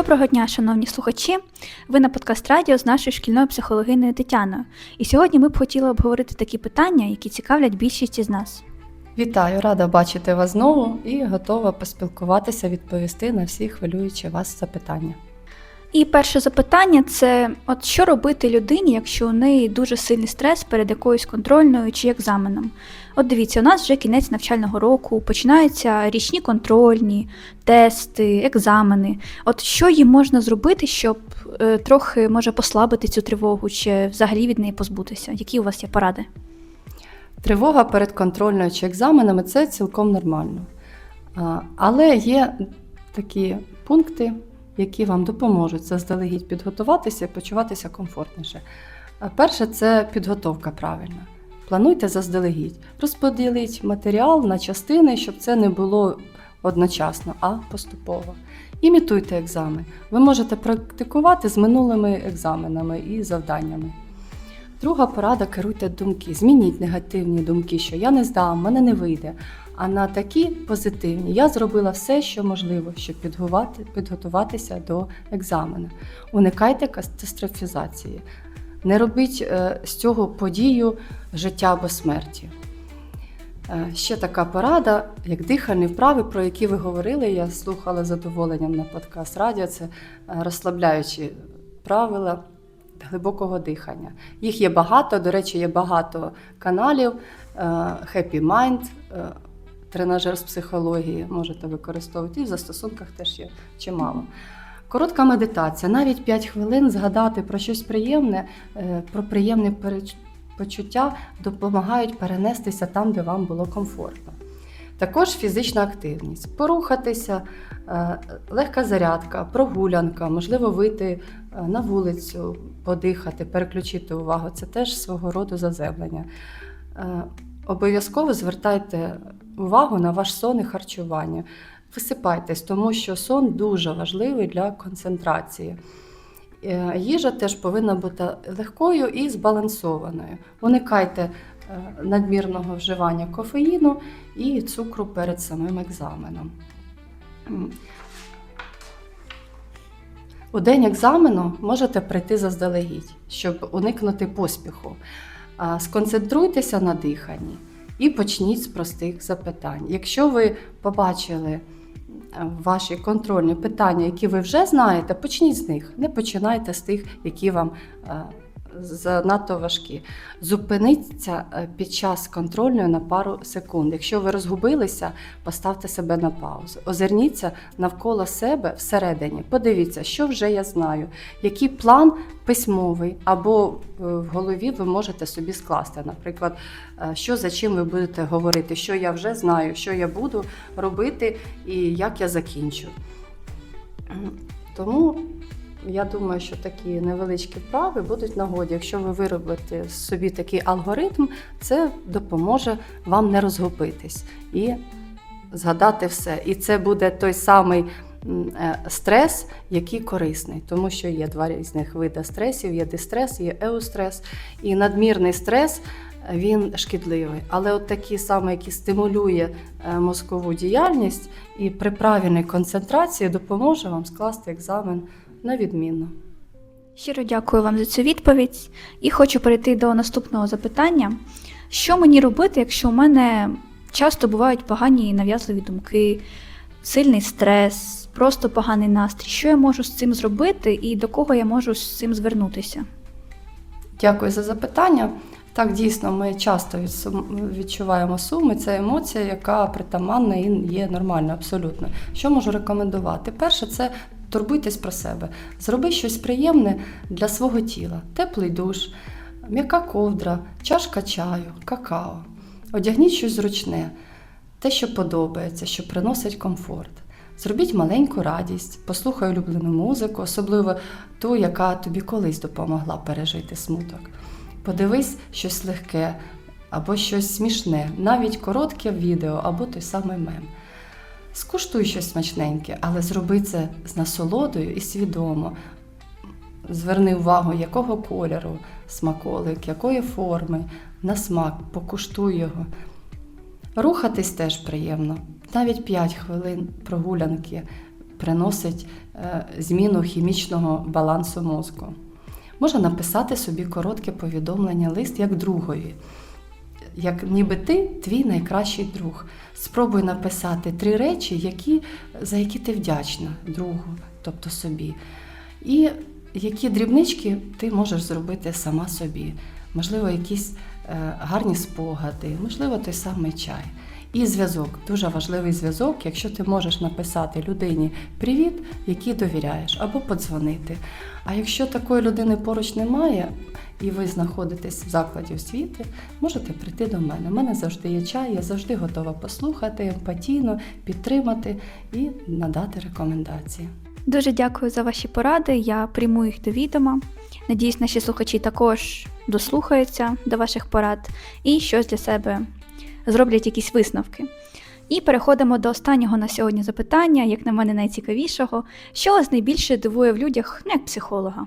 Доброго дня, шановні слухачі! Ви на подкаст радіо з нашою шкільною психологиною Тетяною. І сьогодні ми б хотіли обговорити такі питання, які цікавлять більшість із нас. Вітаю, рада бачити вас знову і готова поспілкуватися, відповісти на всі хвилюючі вас запитання. І перше запитання це: от що робити людині, якщо у неї дуже сильний стрес перед якоюсь контрольною чи екзаменом? От дивіться, у нас вже кінець навчального року, починаються річні контрольні, тести, екзамени. От що їм можна зробити, щоб е, трохи може послабити цю тривогу чи взагалі від неї позбутися? Які у вас є поради? Тривога перед контрольною чи екзаменами це цілком нормально. А, Але є такі пункти, які вам допоможуть заздалегідь підготуватися і почуватися комфортніше. Перше це підготовка правильна. Плануйте заздалегідь. Розподіліть матеріал на частини, щоб це не було одночасно, а поступово. Імітуйте екзамен. Ви можете практикувати з минулими екзаменами і завданнями. Друга порада керуйте думки. Змініть негативні думки, що я не здам, мене не вийде. А на такі позитивні я зробила все, що можливо, щоб підготуватися до екзамену. Уникайте катастрофізації. Не робіть е, з цього подію життя або смерті. Е, Ще така порада, як дихальні вправи, про які ви говорили. Я слухала задоволенням на подкаст радіо. Це е, розслабляючі правила глибокого дихання. Їх є багато. До речі, є багато каналів. Happy Mind, тренажер з психології можете використовувати. І в застосунках теж є чимало. Коротка медитація, навіть 5 хвилин згадати про щось приємне, е, про приємне почуття допомагають перенестися там, де вам було комфортно. Також фізична активність, порухатися, е, легка зарядка, прогулянка, можливо, вийти е, на вулицю, подихати, переключити увагу. Це теж свого роду заземлення. Обов'язково звертайте увагу на ваш сон і харчування. Висипайтесь, тому що сон дуже важливий для концентрації. Е, Їжа теж повинна бути легкою і збалансованою. Уникайте е, надмірного вживання кофеїну і цукру перед самим екзаменом. У день екзамену можете прийти заздалегідь, щоб уникнути поспіху. Сконцентруйтеся на диханні і почніть з простих запитань. Якщо ви побачили ваші контрольні питання, які ви вже знаєте, почніть з них. Не починайте з тих, які вам е, занадто важкі. Зупиніться е, під час контрольної на пару секунд. Якщо ви розгубилися, поставте себе на паузу. Озирніться навколо себе всередині. Подивіться, що вже я знаю, який план письмовий або е, в голові ви можете собі скласти. Наприклад, е, що за чим ви будете говорити, що я вже знаю, що я буду робити і як я закінчу. Тому я думаю, що такі невеличкі вправи будуть нагоді. Якщо ви виробите собі такий алгоритм, це допоможе вам не розгубитись і згадати все. І це буде той самий е, стрес, який корисний, тому що є два різних види стресів: є дистрес, є еустрес. І надмірний стрес. Він шкідливий, але от такий самий, який стимулює е, мозкову діяльність і при правильній концентрації допоможе вам скласти екзамен на відмінно. Щиро дякую вам за цю відповідь і хочу перейти до наступного запитання. Що мені робити, якщо у мене часто бувають погані і нав'язливі думки, сильний стрес, просто поганий настрій? Що я можу з цим зробити і до кого я можу з цим звернутися? Дякую за запитання. Так, дійсно, ми часто відчуваємо суми. Це емоція, яка притаманна і є нормальною, абсолютно. Що можу рекомендувати? Перше, це турбуйтесь про себе. Зроби щось приємне для свого тіла: теплий душ, м'яка ковдра, чашка чаю, какао. Одягніть щось зручне, те, що подобається, що приносить комфорт. Зробіть маленьку радість, послухай улюблену музику, особливо ту, яка тобі колись допомогла пережити смуток. Подивись щось легке або щось смішне, навіть коротке відео або той самий мем. Скуштуй щось смачненьке, але зроби це з насолодою і свідомо. Зверни увагу, якого кольору смаколик, якої форми, на смак, покуштуй його. Рухатись теж приємно. Навіть 5 хвилин прогулянки приносить е, зміну хімічного балансу мозку. Можна написати собі коротке повідомлення, лист як другові. Як ніби ти твій найкращий друг. Спробуй написати три речі, які, за які ти вдячна другу, тобто собі. І які дрібнички ти можеш зробити сама собі. Можливо, якісь е, гарні спогади, можливо, той самий чай. І зв'язок дуже важливий зв'язок, якщо ти можеш написати людині привіт, якій довіряєш, або подзвонити. А якщо такої людини поруч немає, і ви знаходитесь в закладі освіти, можете прийти до мене. У мене завжди є чай, я завжди готова послухати емпатійно, підтримати і надати рекомендації. Дуже дякую за ваші поради. Я прийму їх до відома. Надіюсь, наші слухачі також дослухаються до ваших порад і щось для себе зроблять якісь висновки. І переходимо до останнього на сьогодні запитання, як на мене, найцікавішого. Що вас найбільше дивує в людях, ну як психолога?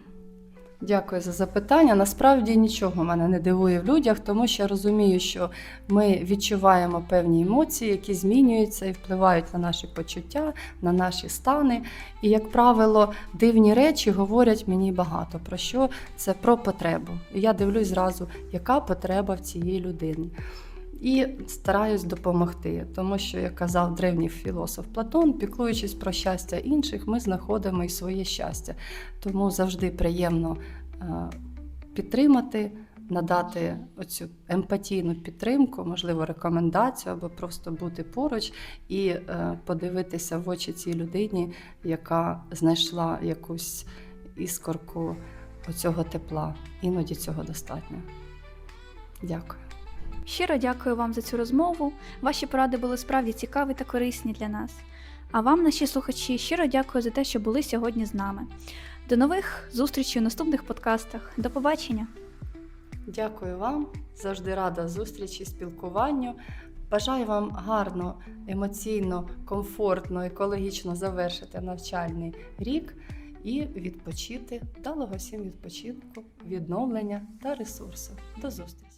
Дякую за запитання. Насправді нічого мене не дивує в людях, тому що я розумію, що ми відчуваємо певні емоції, які змінюються і впливають на наші почуття, на наші стани. І, як правило, дивні речі говорять мені багато про що це про потребу. І я дивлюсь зразу, яка потреба в цієї людині. І стараюсь допомогти, тому що, як казав древній філософ Платон, піклуючись про щастя інших, ми знаходимо і своє щастя. Тому завжди приємно е, підтримати, надати оцю емпатійну підтримку, можливо, рекомендацію або просто бути поруч і е, подивитися в очі цій людині, яка знайшла якусь іскорку оцього тепла. Іноді цього достатньо. Дякую. Щиро дякую вам за цю розмову. Ваші поради були справді цікаві та корисні для нас. А вам, наші слухачі, щиро дякую за те, що були сьогодні з нами. До нових зустрічей у наступних подкастах. До побачення! Дякую вам, завжди рада зустрічі, спілкуванню. Бажаю вам гарно, емоційно, комфортно, екологічно завершити навчальний рік і відпочити, вдалого всім відпочинку, відновлення та ресурсу. До зустрічі!